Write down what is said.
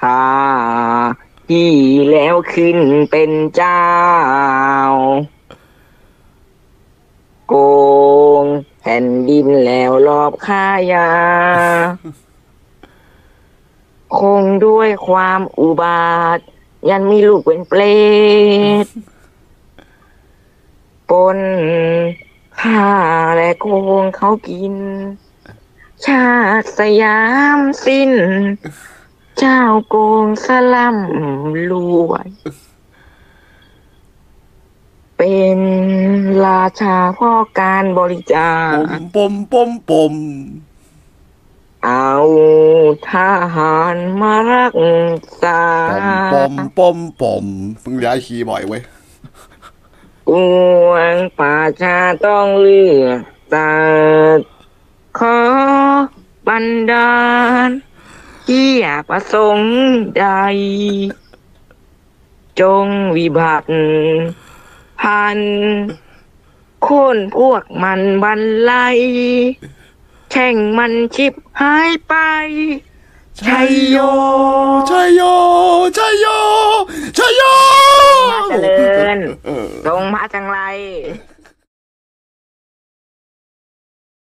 ข้าที่แล้วขึ้นเป็นเจ้า โกงแผ่นดินแล้วรอบข้ายา คงด้วยความอุบาท ยันมีลูกเป็นเปรตปนข้าและโกงเขากิน ชาติสยามสิ้น เจ้าโกงสลัมรวย เป็นราชาพ่อการบริจาปค มปมปมปมเอาทหารมารักษา ปมปมปมปมเพิ่งย้ายคีย์บ่อยเว้ยกวงป่าชาต้องเลือกตัดขอบันดาล ที่อยากประสงค์ใด จงวิบัติพันโค่นพวกมันบรรลัยแช่งมันชิบหายไปชัยโยชัยโยชัยโยชัยโยเจริญเออลงมาจังไร